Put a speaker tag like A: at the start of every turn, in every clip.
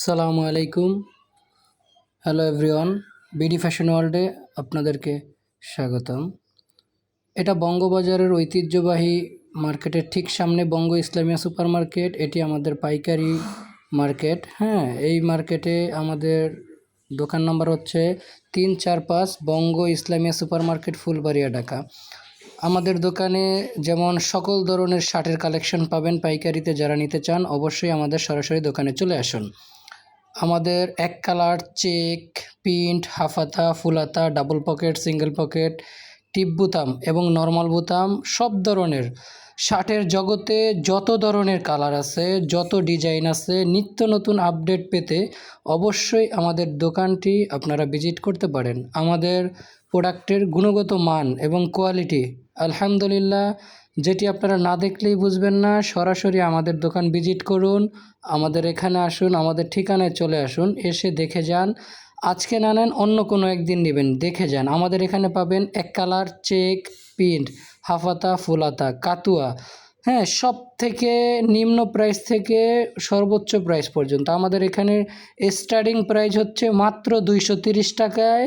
A: সালামু আলাইকুম। Hello everyone BD fashion ওয়ার্ল্ডে আপনাদেরকে স্বাগতম। এটা বঙ্গবাজারের ঐতিহ্যবাহী মার্কেটের ঠিক সামনে বঙ্গ ইসলামিয়া সুপার মার্কেট এটি আমাদের পাইকারি মার্কেট। হ্যাঁ এই মার্কেটে আমাদের দোকান নাম্বার হচ্ছে তিন চার পাঁচ বঙ্গ ইসলামিয়া সুপার মার্কেট ফুলবাড়িয়া, ঢাকা। আমাদের দোকানে যেমন সকল ধরনের শার্টের কালেকশন পাবেন পাইকারিতে যারা নিতে চান, অবশ্যই আমাদের সরাসরি দোকানে চলে আসুন। আমাদের এক কালার চেক, প্রিন্ট, হাফাতা, ফুলাতা, ডাবল পকেট, সিঙ্গেল পকেট, টিপ বুতাম এবং নর্মাল বুতাম সব ধরনের। শার্টের জগতে যত ধরনের কালার আছে, যত ডিজাইন আছে, নিত্য নতুন আপডেট পেতে অবশ্যই আমাদের দোকানটি আপনারা ভিজিট করতে পারেন। আমাদের প্রোডাক্টের গুণগত মান এবং কোয়ালিটি আলহামদুলিল্লাহ, যেটি আপনারা না দেখলেই বুঝবেন না, সরাসরি আমাদের দোকান ভিজিট করুন, আমাদের এখানে আসুন, আমাদের ঠিকানায় চলে আসুন, এসে দেখে যান। আজকে না নেন, অন্য কোনো একদিন নেবেন, দেখে যান। আমাদের এখানে পাবেন এক কালার চেক প্রিন্ট হাফাতা, ফুলাতা, কাতুয়া। হ্যাঁ সব থেকে নিম্ন প্রাইস থেকে সর্বোচ্চ প্রাইস পর্যন্ত। আমাদের এখানে স্টার্টিং প্রাইস হচ্ছে মাত্র দুইশো টাকায়,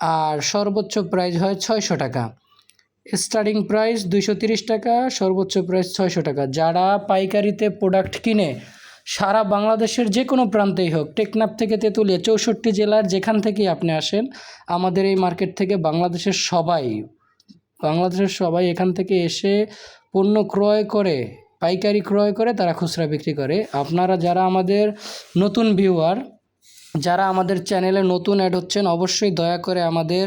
A: আর সর্বোচ্চ প্রাইস হয় ছয়শো টাকা। স্টার্টিং প্রাইস দুইশো টাকা, সর্বোচ্চ প্রাইস ছয়শো টাকা। যারা পাইকারিতে প্রোডাক্ট কিনে, সারা বাংলাদেশের যে কোনো প্রান্তেই হোক, টেকনাফ থেকে তেঁতুলিয়া, চৌষট্টি জেলার যেখান থেকেই আপনি আসেন, আমাদের এই মার্কেট থেকে বাংলাদেশের সবাই বাংলাদেশের সবাই এখান থেকে এসে পণ্য ক্রয় করে, পাইকারি ক্রয় করে তারা খুচরা বিক্রি করে। আপনারা যারা আমাদের নতুন ভিউয়ার যারা আমাদের চ্যানেলে নতুন অ্যাড হচ্ছেন, অবশ্যই দয়া করে আমাদের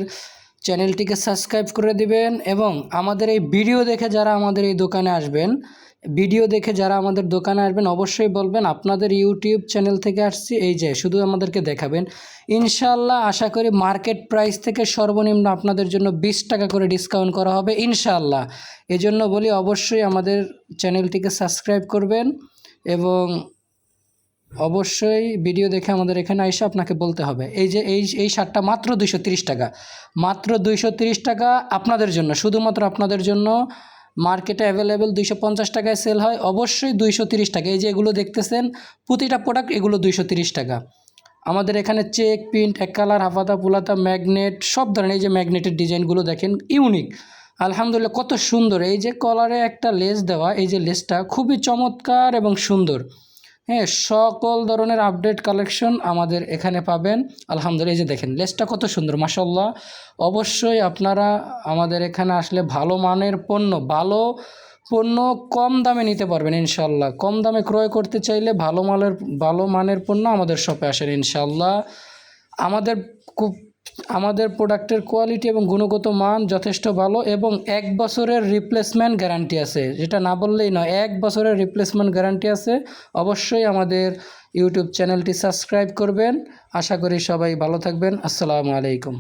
A: চ্যানেলটিকে সাবস্ক্রাইব করে দিবেন এবং আমাদের এই ভিডিও দেখে যারা আমাদের এই দোকানে আসবেন, ভিডিও দেখে যারা আমাদের দোকানে আসবেন, অবশ্যই বলবেন আপনাদের ইউটিউব চ্যানেল থেকে আসছি, এই যে শুধু আমাদেরকে দেখাবেন। ইনশাআল্লাহ আশা করি মার্কেট প্রাইস থেকে সর্বনিম্ন আপনাদের জন্য বিশ টাকা করে ডিসকাউন্ট করা হবে, ইনশাআল্লাহ। এজন্য বলি অবশ্যই আমাদের চ্যানেলটিকে সাবস্ক্রাইব করবেন এবং অবশ্যই ভিডিও দেখে আমাদের এখানে এসে আপনাকে বলতে হবে। এই যে, এই এই শার্টটা মাত্র দুইশো টাকা। মাত্র দুইশো টাকা আপনাদের জন্য। শুধুমাত্র আপনাদের জন্য মার্কেটে অ্যাভেলেবেল দুইশো পঞ্চাশ টাকায় সেল হয়। অবশ্যই দুইশো তিরিশ টাকা। এই যে এগুলো দেখতেছেন, প্রতিটা প্রোডাক্ট এগুলো দুইশো তিরিশ টাকা। আমাদের এখানে চেক প্রিন্ট এক কালার হাফাতা পুলাতা ম্যাগনেট সব ধরনের এই যে ম্যাগনেটের ডিজাইনগুলো দেখেন ইউনিক আলহামদুলিল্লাহ, কত সুন্দর। এই যে কলারে একটা লেস দেওয়া, এই যে লেসটা খুবই চমৎকার এবং সুন্দর। হ্যাঁ সকল ধরনের আপডেট কালেকশন আমাদের এখানে পাবেন। আলহামদুলিল্লাহ, এই যে দেখেন, লেসটা কত সুন্দর মাসাল্লাহ অবশ্যই আপনারা আমাদের এখানে আসলে ভালো মানের পণ্য, ভালো পণ্য কম দামে নিতে পারবেন ইনশাল্লাহ কম দামে ক্রয় করতে চাইলে ভালো মালের, ভালো মানের পণ্য আমাদের শপে আসেন ইনশাল্লাহ আমাদের খুব আমাদের প্রোডাক্টের কোয়ালিটি এবং গুণগত মান যথেষ্ট ভালো এবং এক বছরের রিপ্লেসমেন্ট গ্যারান্টি আছে। যেটা না বললেই নয়, এক বছরের রিপ্লেসমেন্ট গ্যারান্টি আছে। অবশ্যই আমাদের ইউটিউব চ্যানেলটি সাবস্ক্রাইব করবেন। আশা করি সবাই ভালো থাকবেন। আসসালামু আলাইকুম।